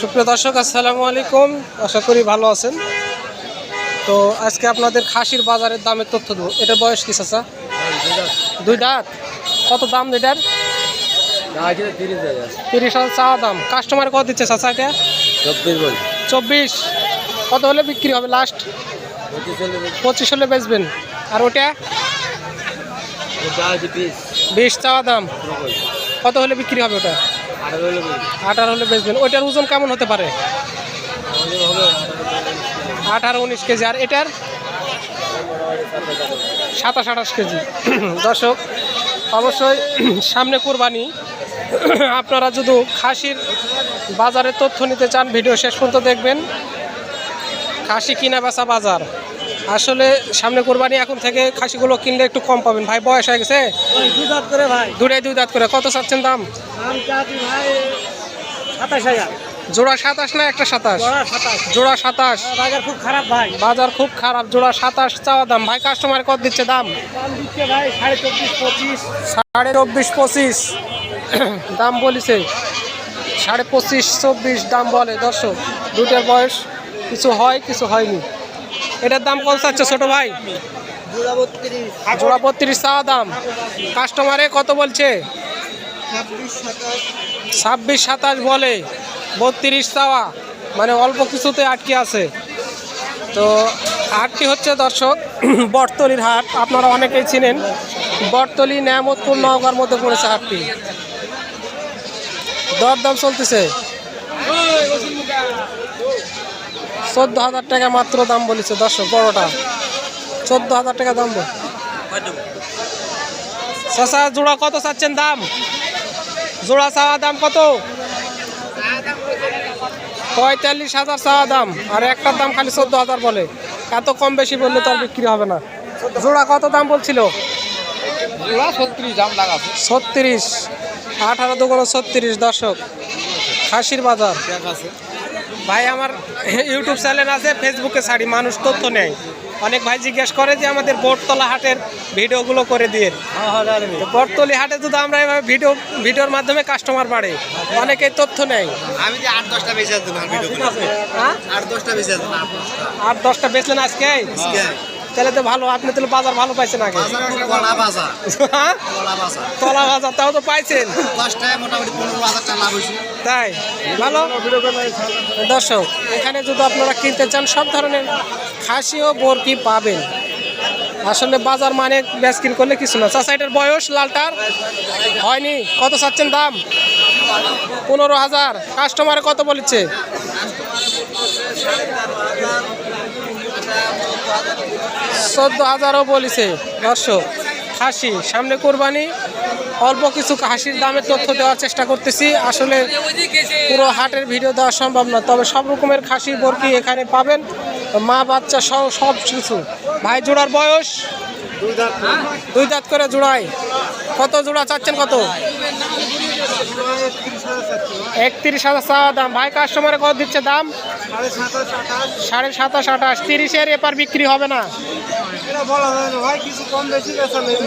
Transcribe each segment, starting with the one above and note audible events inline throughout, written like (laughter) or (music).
সুপ্রিয় দর্শক আসসালামু আলাইকুম। আশা করি ভালো আছেন। তো আজকে আপনাদের খাসির বাজারের দামের তথ্য দেবো। এটার বয়স কি চাচা? দুই দাঁত। কত দাম এটার? তিরিশ হাজার চাওয়া দাম। কাস্টমার কত দিচ্ছে চাচা এটা? চব্বিশ। চব্বিশ কত হলে বিক্রি হবে লাস্ট পঁচিশ হলে বেচবেন। আর ওটা? বিশ চাওয়া দাম। কত হলে বিক্রি হবে ওটা? আঠারো হলে বেচবেন। ওইটার ওজন কেমন হতে পারে? আঠারো উনিশ কেজি। আর এটার? সাতাশ আঠাশ কেজি। দর্শক, অবশ্যই সামনে কোরবানি। আপনারা যদি খাসির বাজারের তথ্য নিতে চান, ভিডিও শেষ পর্যন্ত দেখবেন। খাসি কিনা বেচা বাজার। আসলে সামনে কোরবানি এখন থেকে খাসিগুলো কিনলে একটু কম পাবেন। ভাই বয়স হয়ে গেছে? দুটাই দুই দাঁত করে কত চাচ্ছেন দাম? জোড়া সাতাশ না একটা সাতাশ? জোড়া সাতাশ। বাজার খুব খারাপ ভাই। বাজার খুব খারাপ জোড়া সাতাশ চাওয়া দাম। ভাই কাস্টমার কত দিচ্ছে দাম? সাড়ে পঁচিশ। সাড়ে চব্বিশ পঁচিশ। দাম বলিছে। সাড়ে পঁচিশ চব্বিশ দাম বলে। দর্শক দুটার বয়স কিছু হয় কিছু হয়নি। এটার দাম কত চাচ্ছে ছোট ভাই? জোড়া বত্রিশ চাওয়া দাম। কাস্টমারে কত বলছে? ছাব্বিশ সাতাশ বলে, বত্রিশ চাওয়া। মানে অল্প কিছুতে আটকে আছে। তো হাটটি হচ্ছে দর্শক, (clears throat) বটতলির হাট, আপনারা অনেকেই চিনেন। বটতলি নেয়ামতপুর নওগাঁর মধ্যে পড়েছে হাটটি। দরদাম চলতেছে। চোদ্দ হাজার টাকা মাত্র দাম বলেছে দর্শক বড়টা। চোদ্দ হাজার টাকা দাম বল। চাষা জোড়া কত চাচ্ছেন দাম? জোড়া চাওয়া দাম কত? পঁয়তাল্লিশ হাজার চাওয়া দাম আর একটার দাম খালি চোদ্দ হাজার বলে। এত কম বেশি বললে তো আর বিক্রি হবে না। জোড়া কত দাম বলছিল? ছত্রিশ আঠারো দুগুণ ছত্রিশ দশক খাসির বাজার। ভাই আমার ইউটিউব চ্যানেল আছে ফেসবুকে ছাড়ি মানুষ তথ্য নেয়। অনেক ভাই জিজ্ঞেস করে যে আমাদের বটতলা হাটের ভিডিওগুলো করে দিয়ে। হ্যাঁ হ্যাঁ তো বটতলি হাটে যদি আমরা এভাবে ভিডিও ভিডিওর মাধ্যমে কাস্টমার বাড়ে অনেকে তথ্য নেয়। আমি যে আট দশটা বেঁচে হ্যাঁ আট দশটা বেঁচে আট দশটা বেচলেন আজকে। তাহলে তো ভালো আপনি তাহলে বাজার ভালো পাইছেন আগে। বাজার হ্যাঁ? বাজার। তলা বাজার তাও তো পাইছেন। তাই ভালো? দর্শক এখানে যদি আপনারা কিনতে চান সব ধরনের খাসি ও বরকি পাবেন। আসলে বাজার মানে ব্যাস কিন করলে কিছু না। চাষা এটার বয়স লালটার? হয়নি। কত চাচ্ছেন দাম? পনেরো হাজার। কাস্টমারে কত বলেছে? চোদ্দ হাজারও বলেছে। দর্শক খাসি সামনে কোরবানি, অল্প কিছু খাসির দামের তথ্য দেওয়ার চেষ্টা করতেছি। আসলে পুরো হাটের ভিডিও দেওয়া সম্ভব না, তবে সব রকমের খাসি বরকি এখানে পাবেন। মা, বাচ্চা সহ সব কিছু। ভাই, জোড়ার বয়স? দুই দাঁত করে জোড়াই কত জোড়া চাচ্ছেন, কত? একত্রিশ হাজার চাওয়া দাম। ভাই কাস্টমারে কত দিচ্ছে দাম? সাড়ে সাতাশ আঠাশ। তিরিশের এপার বিক্রি হবে না।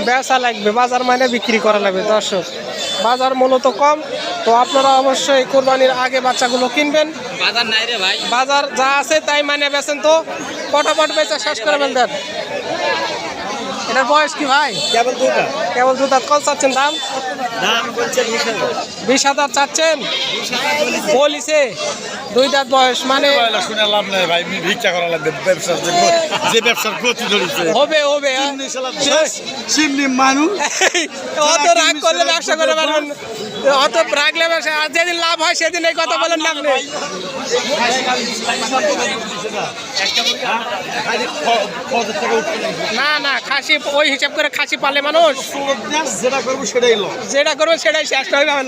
বেচা লাগবে। বাজার মানে বিক্রি করা লাগবে দর্শক। বাজার মূলত কম তো আপনারা অবশ্যই কোরবানির আগে বাচ্চাগুলো কিনবেন। বাজার নাই রে ভাই। বাজার যা আছে তাই মানে বেছেন তো। পটাপট বেচা শেষ করে ফেলতেন এটার বয়স কি ভাই? কেবল জুতা কেবল জুতা কত চাচ্ছেন দাম? দাম বলছে বিশ হাজার। বিশ হাজার চাচ্ছেন? বলিছে। দুই দাঁত বয়স মানে শুনে লাভ নাই ভাই ভিক্ষা করা লাগবে ব্যবসার যে ব্যবসার গতি ধরেছে। হবে হবে। চিমনি মানুষ। অত রাগ করলে ব্যবসা করে পারবেন না। অত আর যেদিন লাভ হয় সেদিন এই কথা বলেন উঠবে না না খাসি ওই হিসাব করে খাসি পালে মানুষ। যেটা করব সেটাই যেটা করবে সেটাই হবে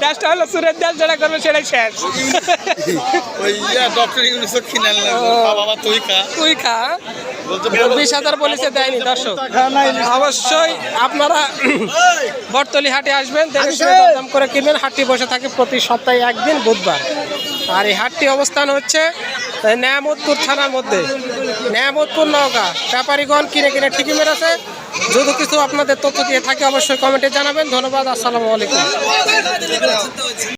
শেষটা হলো সুরের দেশ যেটা করবে সেটাই শেষ। ওই ডক্টর ইউনিসও কিনে বাবা তুই খা। তুই খা। বলছে বিশ হাজার বলেছে দেয়নি দর্শক। অবশ্যই আপনারা বটতলি হাটে আসবেন দাম করে কিনবেন। হাটটি বসে থাকে প্রতি সপ্তাহে একদিন বুধবার। আর এই হাটটি অবস্থান হচ্ছে নেয়ামতপুর থানার মধ্যে। নেয়ামতপুর নওগাঁ। ব্যাপারীগণ কিনে কিনে ঠিকই মেরেছে। যদি কিছু আপনাদের তথ্য দিয়ে থাকে অবশ্যই কমেন্টে জানাবেন। ধন্যবাদ আসসালামু আলাইকুম।